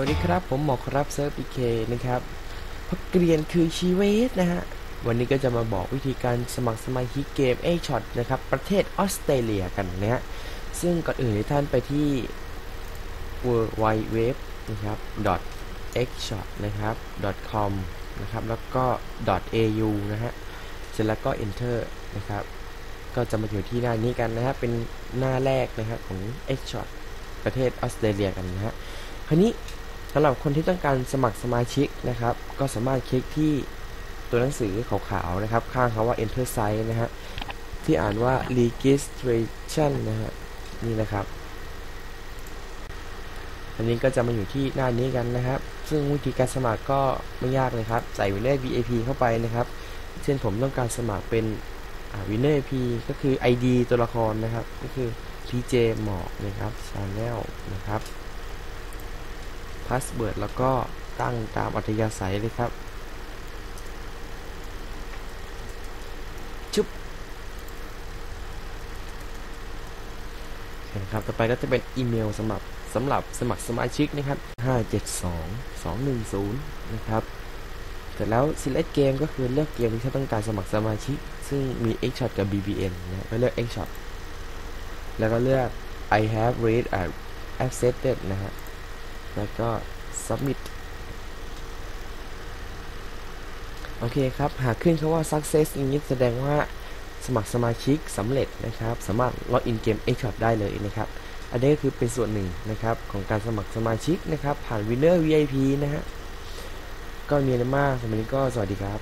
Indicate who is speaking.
Speaker 1: วัสดีครับ ผมหมอครับเซิร์ฟพีเคนะครับพักเรียนคือชีวิตนะฮะ วันนี้ก็จะมาบอกวิธีการสมัครสมาชิกเกม A Shot นะครับ ประเทศออสเตรเลียกันนะฮะ ซึ่งก่อนอื่นให้ท่านไปที่ w w w นะครับ xshot นะครับ com นะครับ แล้วก็ au นะฮะ เสร็จแล้วก็ enter นะครับ ก็จะมาอยู่ที่หน้านี้กันนะฮะ เป็นหน้าแรกนะครับของ X Shot ประเทศออสเตรเลียกันนะฮะคราวนี้ำหรับคนที่ต้องการสมัครสมาชิกนะครับ ก็สามารถคลิกที่ตัวหนังสือขาวๆนะครับ ข้างคำว่า enter site นะฮะที่อ่านว่า registration นะฮะนี่นะครับ อันนี้ก็จะมาอยู่ที่หน้านี้กันนะครับ ซึ่งวิธีการสมัครก็ไม่ยากเลยครับ ใส่ winner VIP เข้าไปนะครับ เช่นผมต้องการสมัครเป็น winner VIP ก็คือ ID ตัวละครนะครับ ก็คือ PJ หมอกนะครับ Channel นะครับ พาสเวิร์ดแล้วก็ตั้งตามอัธยาศัยเลยครับจุ๊บนะครับต่อไปก็จะเป็นอีเมลสำหรับสำหรับสมัครสมาชิกนะครับ 572 210 นะครับเสร็จแล้ว select game ก็คือเลือกเกมที่ท่านต้องการสมัครสมาชิก ซึ่งมี Xshot กับ BBN นะก็เลือก Xshot แล้วก็เลือก I have read and accepted นะฮะ แล้วก็ submit โอเคครับ หากขึ้นคาว่า success อย่างนี้แสดงว่าสมัครสมาชิกสำเร็จนะครับ สามารถล็อกอินเกม Xshot ได้เลยนะครับ อันนี้ก็คือเป็นส่วนหนึ่งนะครับ ของการสมัครสมาชิกนะครับ ผ่าน Winner VIP นะฮะ ก็มีอะไรมากสำหรับวันนี้ก็สวัสดีครับ